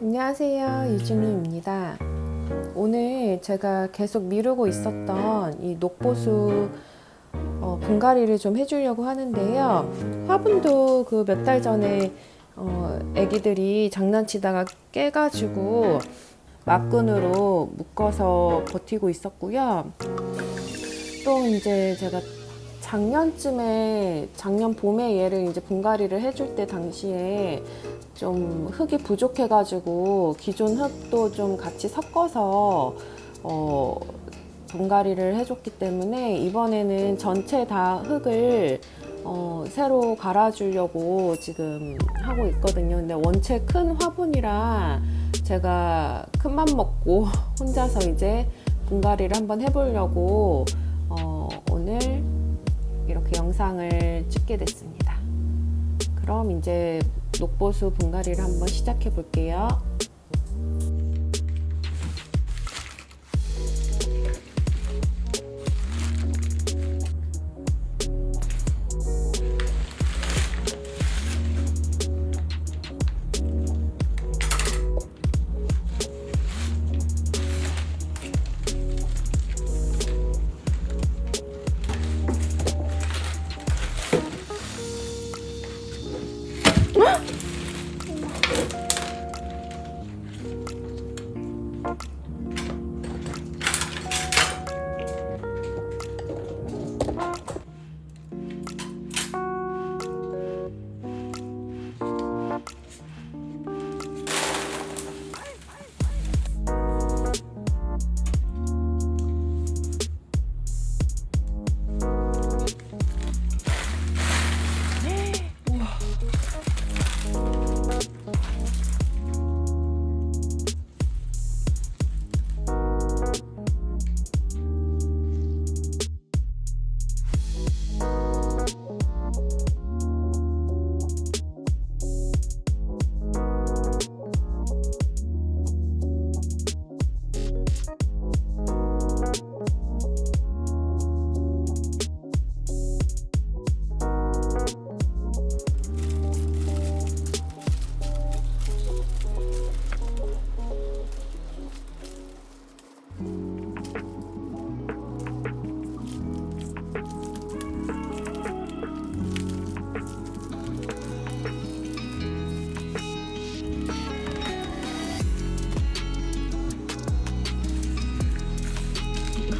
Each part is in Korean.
안녕하세요 유진이입니다. 오늘 제가 계속 미루고 있었던 이 녹보수 어, 분갈이를 좀 해주려고 하는데요. 화분도 그 몇 달 전에 어, 애기들이 장난치다가 깨가지고 막근으로 묶어서 버티고 있었고요. 또 이제 제가 작년쯤에 작년 봄에 얘를 이제 분갈이를 해줄 때 당시에 좀 흙이 부족해가지고 기존 흙도 좀 같이 섞어서 어, 분갈이를 해줬기 때문에 이번에는 전체 다 흙을 어, 새로 갈아주려고 지금 하고 있거든요. 근데 원체 큰 화분이라 제가 큰 맘 먹고 혼자서 이제 분갈이를 한번 해보려고 어, 오늘 이렇게 영상을 찍게 됐습니다. 그럼 이제 녹보수 분갈이를 한번 시작해 볼게요.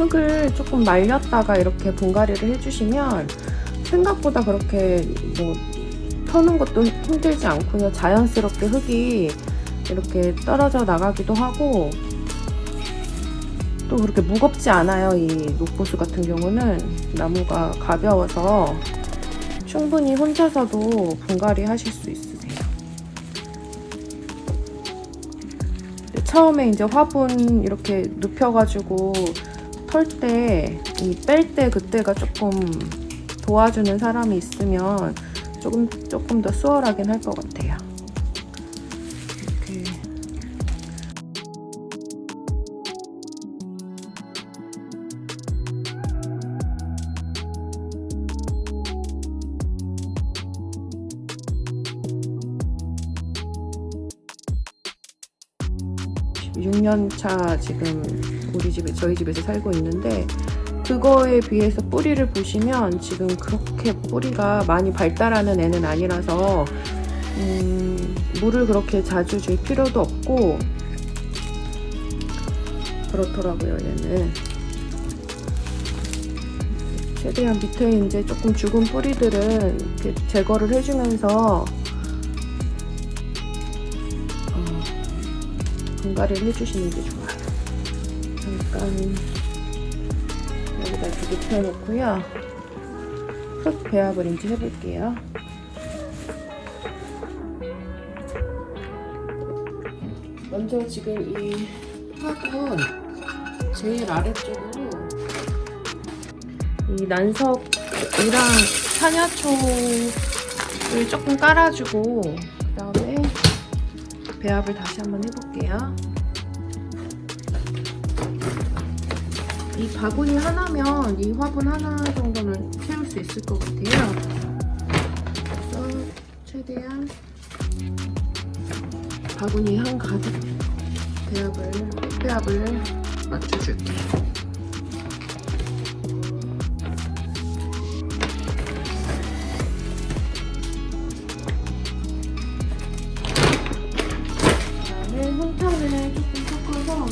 흙을 조금 말렸다가 이렇게 분갈이를 해주시면 생각보다 그렇게 뭐 터는 것도 힘들지 않고요. 자연스럽게 흙이 이렇게 떨어져 나가기도 하고 또 그렇게 무겁지 않아요. 이 녹보수 같은 경우는 나무가 가벼워서 충분히 혼자서도 분갈이 하실 수 있으세요. 처음에 이제 화분 이렇게 눕혀가지고 털 때, 이 뺄 때 그때가 조금 도와주는 사람이 있으면 조금, 조금 더 수월하긴 할 것 같아요. 6년차 지금 우리 집에 저희 집에서 살고 있는데 그거에 비해서 뿌리를 보시면 지금 그렇게 뿌리가 많이 발달하는 애는 아니라서 음, 물을 그렇게 자주 줄 필요도 없고 그렇더라고요 얘는. 최대한 밑에 이제 조금 죽은 뿌리들은 제거를 해주면서 분갈이를 해주시는 게 좋아요. 잠깐 여기다 이렇게 눕혀놓고요. 흙 배합을 이제 해볼게요. 먼저 지금 이 화분 제일 아래쪽으로 이 난석이랑 산야초를 조금 깔아주고 배합을 다시 한번 해볼게요. 이 바구니 하나면 이 화분 하나 정도는 채울 수 있을 것 같아요. 그래서 최대한 바구니 한 가득 배합을 배합을 맞춰줄게. 그 홍탕을 조금 섞어서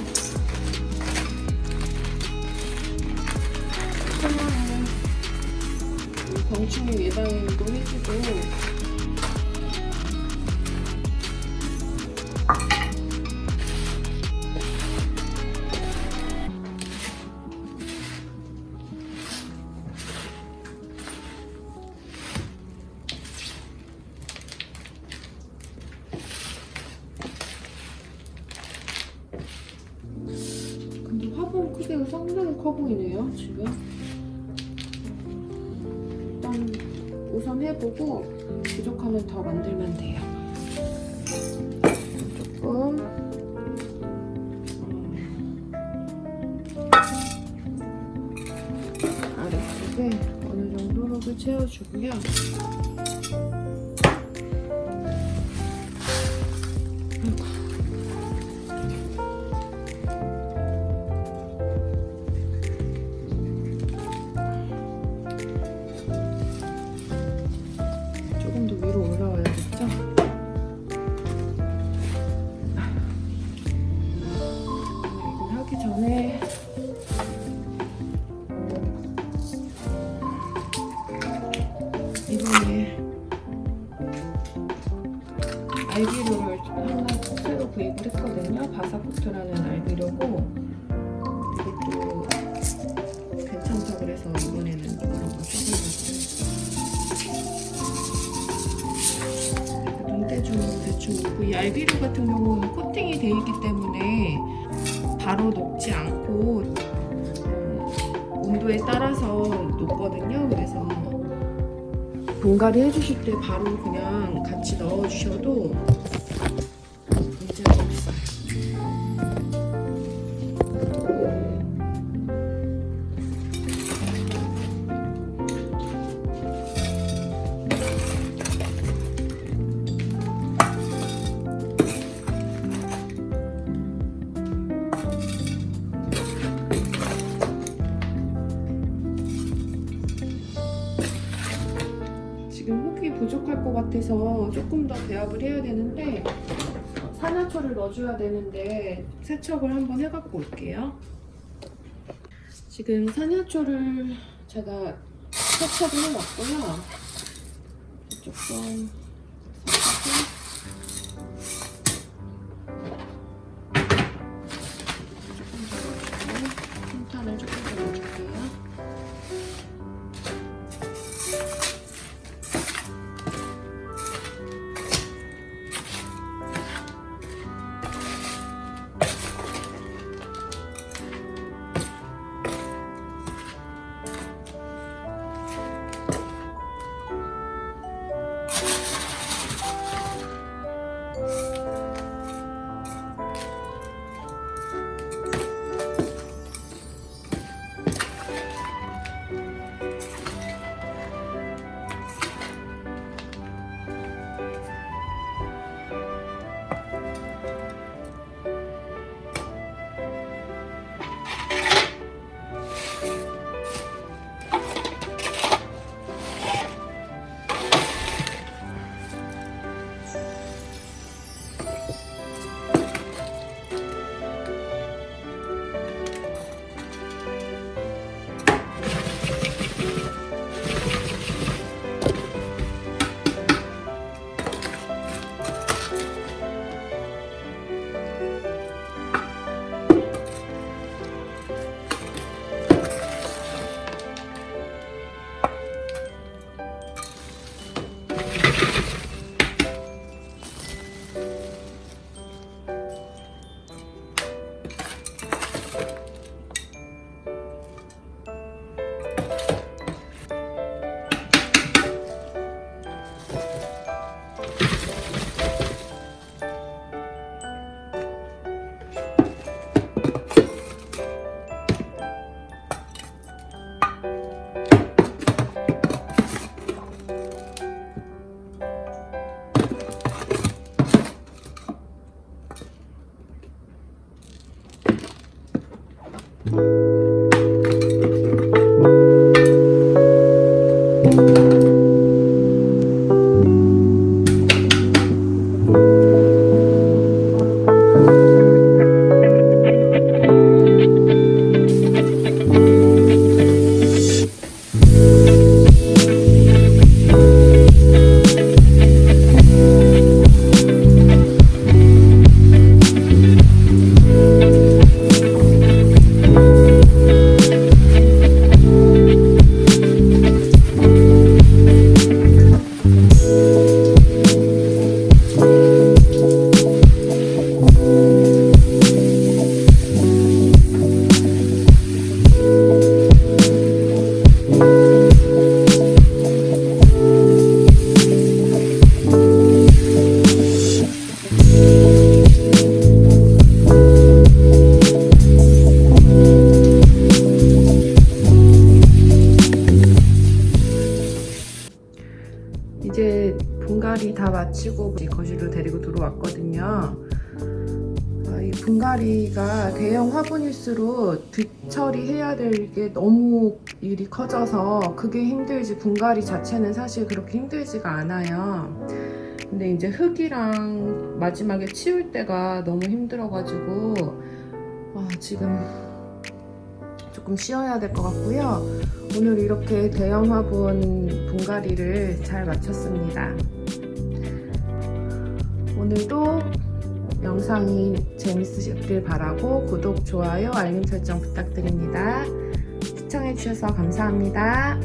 청양을 병충해 예방도 해주고 크기가 상당히 커 보이네요 지금. 일단 우선 해보고 부족하면 더 만들면 돼요. 조금. 음, 아래쪽에 어느 정도 흙을 채워주고요 알비료를 하나 새로 구입을 했거든요. 바사포트라는 알비료고 이것도 괜찮다 그래서 이번에는 이걸 한번 써보려고요. 눈대중으로 대충 놓고 이 알비료 같은 경우는 코팅이 돼 있기 때문에 바로 녹지 않고 음, 온도에 따라서 녹거든요. 그래서 분갈이 해주실 때 바로 그냥 같이 넣어주셔도 같아서 조금 더 배합을 해야 되는데 산화초를 넣어줘야 되는데 세척을 한번 해갖고 올게요. 지금 산화초를 제가 세척을 해놨고요. 조금 이제 분갈이 다 마치고 거실로 데리고 들어왔거든요. 아, 이 분갈이가 대형 화분일수록 뒷처리해야 될 게 너무 일이 커져서 그게 힘들지 분갈이 자체는 사실 그렇게 힘들지가 않아요. 근데 이제 흙이랑 마지막에 치울 때가 너무 힘들어가지고 아, 지금 조금 쉬어야 될 것 같고요. 오늘 이렇게 대형 화분 분갈이를 잘 마쳤습니다. 오늘도 영상이 재밌으셨길 바라고 구독, 좋아요, 알림 설정 부탁드립니다. 시청해주셔서 감사합니다.